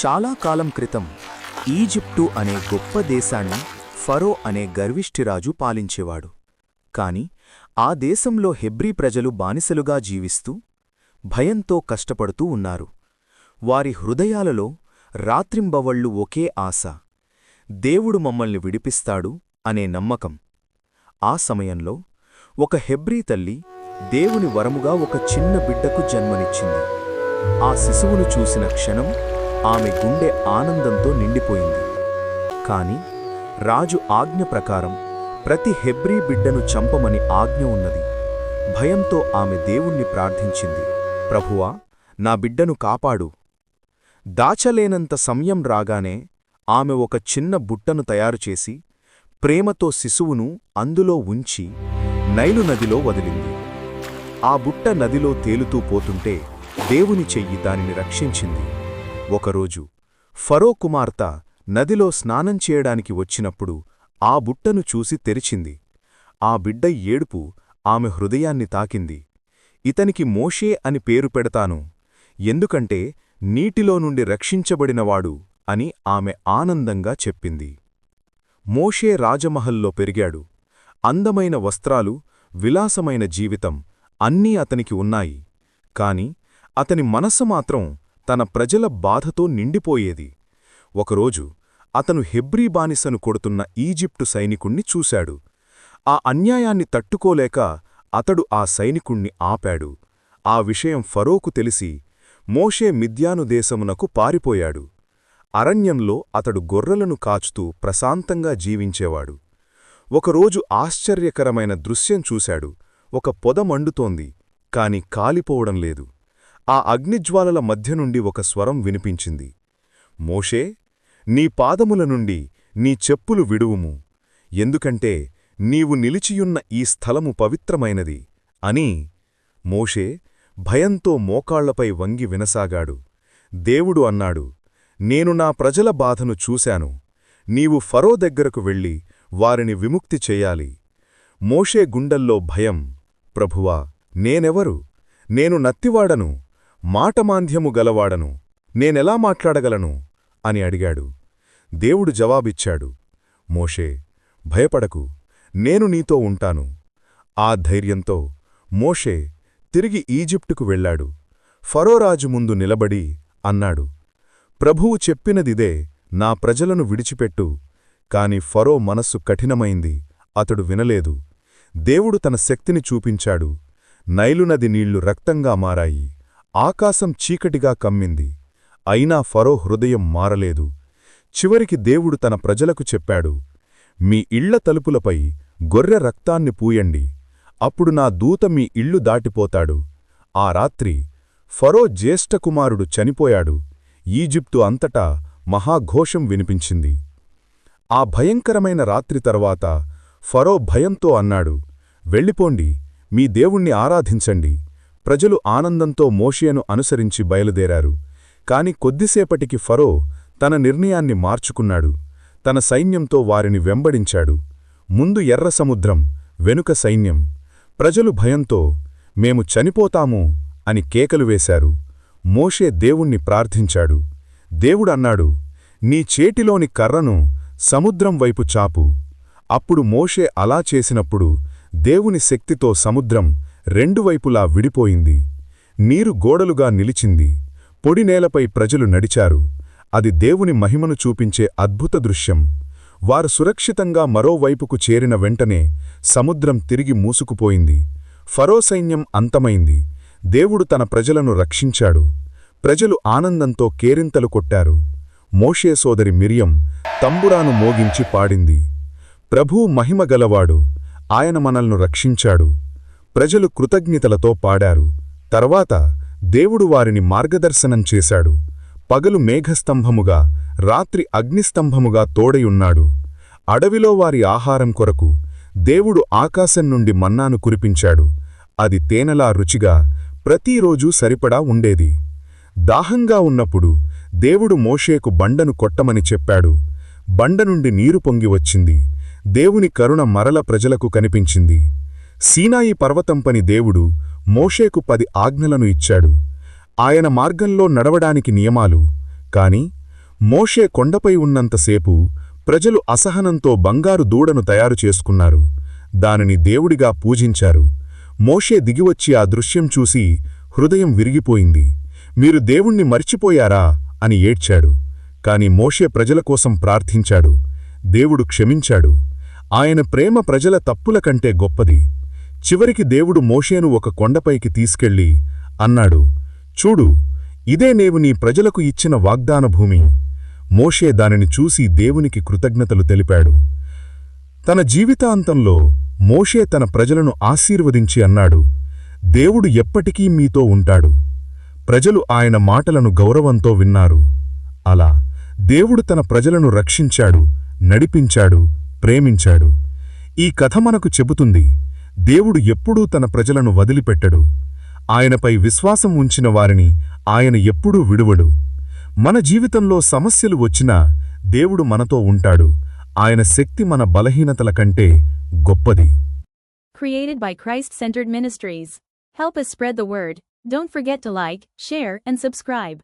చాలా కాలం క్రితం ఈజిప్టు అనే గొప్ప దేశాన్ని ఫరో అనే గర్విష్ఠిరాజు పాలించేవాడు. కాని ఆ దేశంలో హెబ్రీ ప్రజలు బానిసలుగా జీవిస్తూ భయంతో కష్టపడుతూ ఉన్నారు. వారి హృదయాలలో రాత్రింబవళ్ళు ఒకే ఆశ దేవుడు మమ్మల్ని విడిపిస్తాడు అనే నమ్మకం. ఆ సమయంలో ఒక హెబ్రీ తల్లి దేవుని వరముగా ఒక చిన్న బిడ్డకు జన్మనిచ్చింది. ఆ శిశువును చూసిన క్షణం ఆమె గుండె ఆనందంతో నిండిపోయింది. కాని రాజు ఆజ్ఞ ప్రకారం ప్రతి హెబ్రీ బిడ్డను చంపమని ఆజ్ఞ ఉన్నది. భయంతో ఆమె దేవుణ్ణి ప్రార్థించింది. ప్రభువా నా బిడ్డను కాపాడు. దాచలేనంత సమయం రాగానే ఆమె ఒక చిన్న బుట్టను తయారుచేసి ప్రేమతో శిశువును అందులో ఉంచి నైలు నదిలో వదిలింది. ఆ బుట్ట నదిలో తేలుతూ పోతుంటే దేవుని చెయ్యి దానిని రక్షించింది. ఒకరోజు ఫరో కుమార్తె నదిలో స్నానం చేయడానికి వచ్చినప్పుడు ఆ బుట్టను చూసి తెరిచింది. ఆ బిడ్డ ఏడుపు ఆమె హృదయాన్ని తాకింది. ఇతనికి మోషే అని పేరు పెడతాను. ఎందుకంటే నీటిలో నుండి రక్షించబడినవాడు అని ఆమె ఆనందంగా చెప్పింది. మోషే రాజమహల్లో పెరిగాడు. అందమైన వస్త్రాలు విలాసమైన జీవితం అన్నీ అతనికి ఉన్నాయి. కాని అతని మనస్సు మాత్రం తన ప్రజల బాధతో నిండిపోయేది. ఒకరోజు అతను హెబ్రీ బానిసను కొడుతున్న ఈజిప్టు సైనికుణ్ణి చూశాడు. ఆ అన్యాయాన్ని తట్టుకోలేక అతడు ఆ సైనికుణ్ణి ఆపాడు. ఆ విషయం ఫరోకు తెలిసి మోషే మిద్యాను దేశమునకు పారిపోయాడు. అరణ్యంలో అతడు గొర్రెలను కాచుతూ ప్రశాంతంగా జీవించేవాడు. ఒకరోజు ఆశ్చర్యకరమైన దృశ్యం చూశాడు. ఒక పొద మండుతోంది కాని కాలిపోవడం లేదు. ఆ అగ్నిజ్వాలల మధ్య నుండి ఒక స్వరం వినిపించింది. మోషే నీ పాదముల నుండి నీ చెప్పులు విడువుము. ఎందుకంటే నీవు నిలిచియున్న ఈ స్థలము పవిత్రమైనది అని మోషే భయంతో మోకాళ్ళపై వంగి వినసాగాడు. దేవుడు అన్నాడు నేను నా ప్రజల బాధను చూశాను. నీవు ఫరో దగ్గరకు వెళ్ళి వారిని విముక్తి చెయ్యాలి మోషే గుండెల్లో భయం. ప్రభువా నేనెవరు? నేను నత్తివాడను. మాటమాంధ్యము గలవాడను. నేనెలా మాట్లాడగలను? అని అడిగాడు. దేవుడు జవాబిచ్చాడు. మోషే భయపడకు. నేను నీతో ఉంటాను. ఆ ధైర్యంతో మోషే తిరిగి ఈజిప్టుకు వెళ్ళాడు ఫరోరాజు ముందు నిలబడి అన్నాడు. ప్రభువు చెప్పినదిదే నా ప్రజలను విడిచిపెట్టు. కాని ఫరో మనస్సు కఠినమైంది. అతడు వినలేదు. దేవుడు తన శక్తిని చూపించాడు. నైలునది నీళ్ళు రక్తంగా మారాయి. ఆకాశం చీకటిగా కమ్మింది. అయినా ఫరో హృదయం మారలేదు. చివరికి దేవుడు తన ప్రజలకు చెప్పాడు మీ ఇళ్ళ తలుపులపై గొర్రె రక్తాన్ని పూయండి. అప్పుడు నా దూత మీ ఇళ్ళు దాటిపోతాడు. ఆ రాత్రి ఫరో జ్యేష్ఠకుమారుడు చనిపోయాడు. ఈజిప్టు అంతటా మహాఘోషం వినిపించింది. ఆ భయంకరమైన రాత్రి తర్వాత ఫరో భయంతో అన్నాడు వెళ్ళిపోండి. మీ దేవుణ్ణి ఆరాధించండి. ప్రజలు ఆనందంతో మోషేను అనుసరించి బయలుదేరారు. కాని కొద్దిసేపటికి ఫరో తన నిర్ణయాన్ని మార్చుకున్నాడు. తన సైన్యంతో వారిని వెంబడించాడు. ముందు ఎర్ర సముద్రం వెనుక సైన్యం. ప్రజలు భయంతో మేము చనిపోతాము అని కేకలు వేశారు. మోషే దేవుణ్ణి ప్రార్థించాడు. దేవుడన్నాడు నీ చేటిలోని కర్రను సముద్రం వైపు చాపు. అప్పుడు మోషే అలా చేసినప్పుడు దేవుని శక్తితో సముద్రం రెండు వైపులా విడిపోయింది. నీరు గోడలుగా నిలిచింది. పొడినేలపై ప్రజలు నడిచారు. అది దేవుని మహిమను చూపించే అద్భుత దృశ్యం. వారు సురక్షితంగా మరోవైపుకు చేరిన వెంటనే సముద్రం తిరిగి మూసుకుపోయింది. ఫరో సైన్యం అంతమైంది. దేవుడు తన ప్రజలను రక్షించాడు. ప్రజలు ఆనందంతో కేరింతలు కొట్టారు. మోషే సోదరి మిరియం తంబురాను మోగించి పాడింది. ప్రభూ మహిమగలవాడు ఆయన మనల్ను రక్షించాడు. ప్రజలు కృతజ్ఞతలతో పాడారు. తర్వాత దేవుడు వారిని మార్గదర్శనం చేశాడు. పగలు మేఘస్తంభముగా రాత్రి అగ్నిస్తంభముగా తోడయున్నాడు అడవిలో వారి ఆహారం కొరకు దేవుడు ఆకాశం నుండి మన్నాను కురిపించాడు. అది తేనెలా రుచిగా ప్రతిరోజూ సరిపడా ఉండేది. దాహంగా ఉన్నప్పుడు దేవుడు మోషేకు బండను కొట్టమని చెప్పాడు. బండ నుండి నీరు పొంగి వచ్చింది. దేవుని కరుణ మరల ప్రజలకు కనిపించింది. సీనాయి పర్వతంపని దేవుడు మోషేకు పది ఆజ్ఞలను ఇచ్చాడు. ఆయన మార్గంలో నడవడానికి నియమాలు కాని మోషే కొండపై ఉన్నంతసేపు ప్రజలు అసహనంతో బంగారు దూడను తయారు చేసుకున్నారు. దానిని దేవుడిగా పూజించారు. మోషే దిగివచ్చి ఆ దృశ్యం చూసి హృదయం విరిగిపోయింది. మీరు దేవుణ్ణి మర్చిపోయారా? అని ఏడ్చాడు. కాని మోషే ప్రజల కోసం ప్రార్థించాడు. దేవుడు క్షమించాడు. ఆయన ప్రేమ ప్రజల తప్పుల కంటే గొప్పది. చివరికి దేవుడు మోషేను ఒక కొండపైకి తీసుకెళ్ళి అన్నాడు చూడు ఇదే నేవు నీ ప్రజలకు ఇచ్చిన వాగ్దాన భూమి. మోషే దానిని చూసి దేవునికి కృతజ్ఞతలు తెలిపాడు. తన జీవితాంతంలో మోషే తన ప్రజలను ఆశీర్వదించి అన్నాడు దేవుడు ఎప్పటికీ మీతో ఉంటాడు. ప్రజలు ఆయన మాటలను గౌరవంతో విన్నారు. అలా దేవుడు తన ప్రజలను రక్షించాడు నడిపించాడు ప్రేమించాడు. ఈ కథ మనకు చెబుతుంది దేవుడు ఎప్పుడూ తన ప్రజలను వదిలిపెట్టడు ఆయనపై విశ్వాసం ఉంచిన వారిని ఆయన ఎప్పుడూ విడువడు మన జీవితంలో సమస్యలు వచ్చినా దేవుడు మనతో ఉంటాడు ఆయన శక్తి మన బలహీనతల కంటే గొప్పది Created by Christ Centered Ministries. Help us spread the word. Don't forget to like, share, and subscribe.